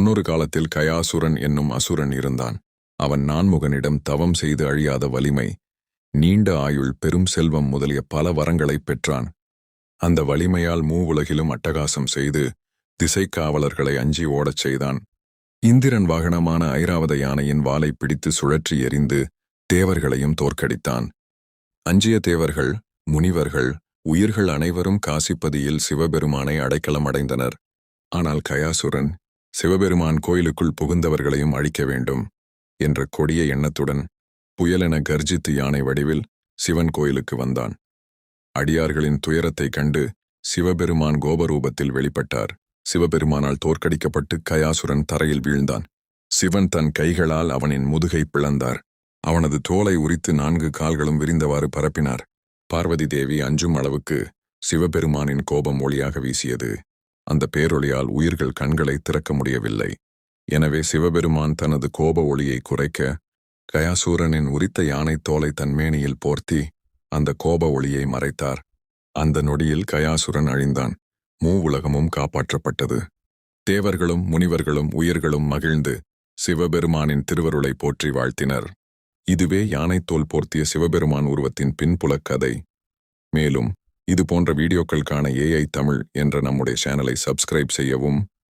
முன்னொரு காலத்தில் கயாசுரன் என்னும் அசுரன் இருந்தான். அவன் நான்முகனிடம் தவம் செய்து அழியாத வலிமை நீண்ட ஆயுள் பெரும் செல்வம் முதலிய பல வரங்களைப் பெற்றான். அந்த வலிமையால் மூவுலகிலும் அட்டகாசம் செய்து திசைக்காவலர்களை அஞ்சி ஓடச் செய்தான். இந்திரன் வாகனமான ஐராவத யானையின் வாலை பிடித்து சுழற்றி எறிந்து தேவர்களையும் தோற்கடித்தான். அஞ்சிய தேவர்கள் முனிவர்கள் உயிர்கள் அனைவரும் காசிப்பதியில் சிவபெருமானை அடைக்கலம் அடைந்தனர். ஆனால் கயாசுரன் சிவபெருமான் கோயிலுக்குள் புகுந்தவர்களையும் அழிக்க வேண்டும் என்ற கொடிய எண்ணத்துடன் புயலென கர்ஜித்து யானை வடிவில் சிவன் கோயிலுக்கு வந்தான். அடியார்களின் துயரத்தைக் கண்டு சிவபெருமான் கோபரூபத்தில் வெளிப்பட்டார். சிவபெருமானால் தோற்கடிக்கப்பட்டு கயாசுரன் தரையில் வீழ்ந்தான். சிவன் தன் கைகளால் அவனின் முதுகை பிளந்தார். அவனது தோலை உரித்து நான்கு கால்களும் விரிந்தவாறு பரப்பினார். பார்வதி தேவி அஞ்சும் அளவுக்கு சிவபெருமானின் கோபம் ஒளியாக வீசியது. அந்த பேரொளியால் உயிர்கள் கண்களை திறக்க முடியவில்லை. எனவே சிவபெருமான் தனது கோப ஒளியை குறைக்க கயாசூரனின் உரித்த யானை தோலை தன் மேனியில் போர்த்தி அந்த கோப ஒளியை மறைத்தார். அந்த நொடியில் கயாசுரன் அழிந்தான். மூ உலகமும் காப்பாற்றப்பட்டது. தேவர்களும் முனிவர்களும் உயிர்களும் மகிழ்ந்து சிவபெருமானின் திருவருளை போற்றி வாழ்த்தினர். இதுவே யானைத்தோல் போர்த்திய சிவபெருமான் உருவத்தின் பின்புலக் கதை. மேலும் இது போன்ற வீடியோக்கள் காண ஏஐ தமிழ் என்ற நம்முடைய சேனலை சப்ஸ்கிரைப் செய்யவும்